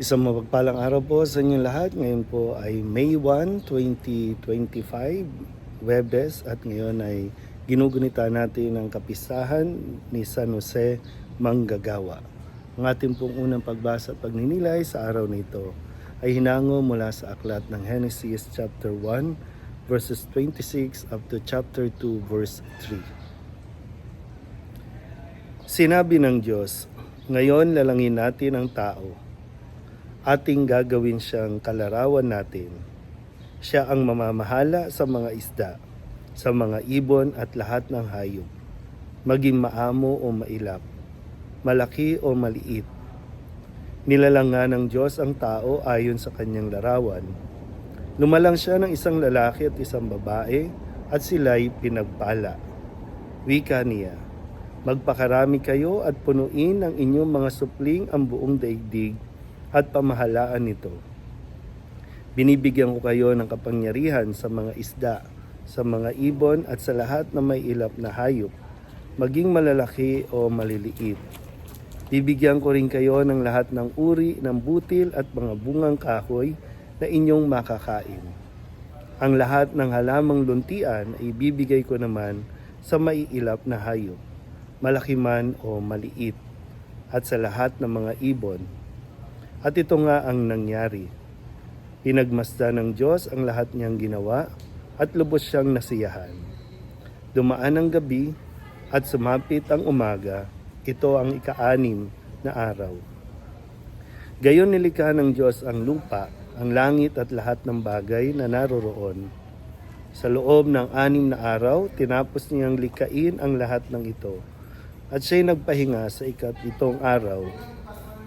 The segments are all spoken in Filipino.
Isang mapagpalang araw po sa inyo lahat. Ngayon po ay May 1, 2025, Webes at ngayon ay ginugunita natin ang kapistahan ni San Jose Manggagawa. Ang ating pong unang pagbasa at pagninilay sa araw na ito ay hinango mula sa aklat ng Genesis chapter 1 verses 26 up to chapter 2 verse 3. Sinabi ng Diyos, ngayon lalangin natin ang tao. Ating gagawin siyang kalarawan natin. Siya ang mamamahala sa mga isda, sa mga ibon at lahat ng hayop. Maging maamo o mailap, malaki o maliit. Nilalanga ng Diyos ang tao ayon sa kanyang larawan. Lumalang siya ng isang lalaki at isang babae at sila'y pinagpala. Wika niya, Magpakarami kayo at punuin ang inyong mga supling ang buong daigdig at pamahalaan nito. Binibigyan ko kayo ng kapangyarihan sa mga isda, sa mga ibon at sa lahat na may ilap na hayop, maging malalaki o maliliit. Bibigyan ko rin kayo ng lahat ng uri ng butil at mga bungang kahoy na inyong makakain. Ang lahat ng halamang luntian ay bibigay ko naman sa maiilap na hayop malaki man o maliit, at sa lahat ng mga ibon. At ito nga ang nangyari. Pinagmasdan ng Diyos ang lahat niyang ginawa at lubos siyang nasiyahan. Dumaan ang gabi at sumapit ang umaga, ito ang ikaanim na araw. Gayon nilikha ng Diyos ang lupa, ang langit at lahat ng bagay na naroroon. Sa loob ng anim na araw, tinapos niyang likain ang lahat ng ito at siya'y nagpahinga sa ikapitong araw.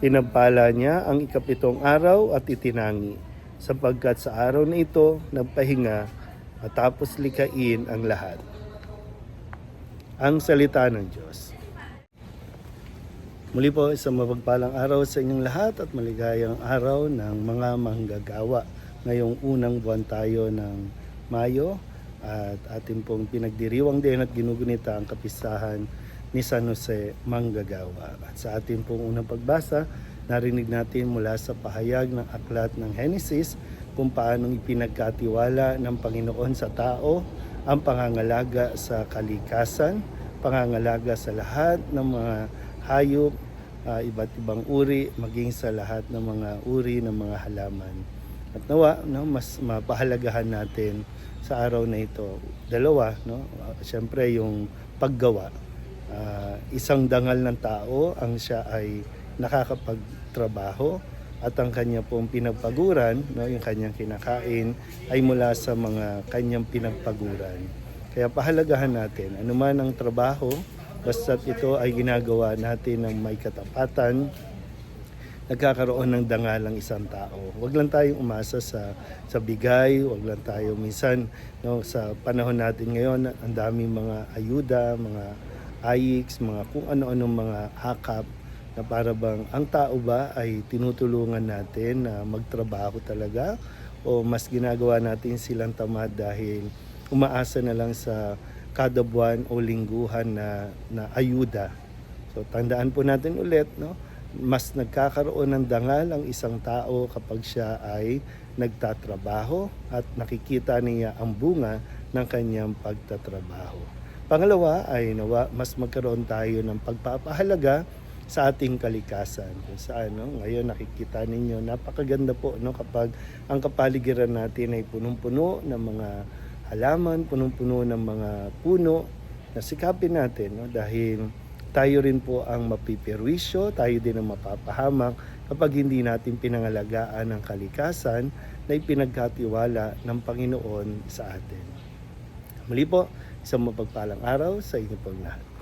Pinampala niya ang ikapitong araw at itinangi, sapagkat sa araw na ito nagpahinga at tapos likain ang lahat. Ang salita ng Diyos. Muli po isang mapagpalang araw sa inyong lahat at maligayang araw ng mga manggagawa. Ngayong unang buwan tayo ng Mayo at ating pong pinagdiriwang din at ginugunita ang kapisahan ni San Jose Manggagawa. At sa ating pong unang pagbasa, narinig natin mula sa pahayag ng aklat ng Genesis kung paanong ipinagkatiwala ng Panginoon sa tao ang pangangalaga sa kalikasan, pangangalaga sa lahat ng mga hayop, uh, iba't ibang uri, maging sa lahat ng mga uri ng mga halaman. At nawa, no, mas mapahalagahan natin sa araw na ito. Dalawa, no? Uh, Siyempre yung paggawa isang dangal ng tao ang siya ay nakakapagtrabaho at ang kanya pong pinagpaguran, no, yung kanyang kinakain, ay mula sa mga kanyang pinagpaguran. Kaya pahalagahan natin, anuman ang trabaho, basta ito ay ginagawa natin ng may katapatan, nagkakaroon ng dangal ang isang tao. Huwag lang tayong umasa sa sa bigay, huwag lang tayo minsan no sa panahon natin ngayon, ang daming mga ayuda, mga AIX, mga kung ano-anong mga hakap na para bang ang tao ba ay tinutulungan natin na magtrabaho talaga o mas ginagawa natin silang tamad dahil umaasa na lang sa kada buwan o lingguhan na, na ayuda. So tandaan po natin ulit, no? mas nagkakaroon ng dangal ang isang tao kapag siya ay nagtatrabaho at nakikita niya ang bunga ng kanyang pagtatrabaho. Pangalawa ay nawa, mas magkaroon tayo ng pagpapahalaga sa ating kalikasan. Kung saan, no? ngayon nakikita ninyo, napakaganda po no? kapag ang kapaligiran natin ay punong-puno ng mga halaman, punong-puno ng mga puno, na sikapin natin no? dahil tayo rin po ang mapipirwisyo, tayo din ang mapapahamak kapag hindi natin pinangalagaan ang kalikasan na ipinagkatiwala ng Panginoon sa atin. Muli po, isang mapagpalang araw sa inyo pong lahat.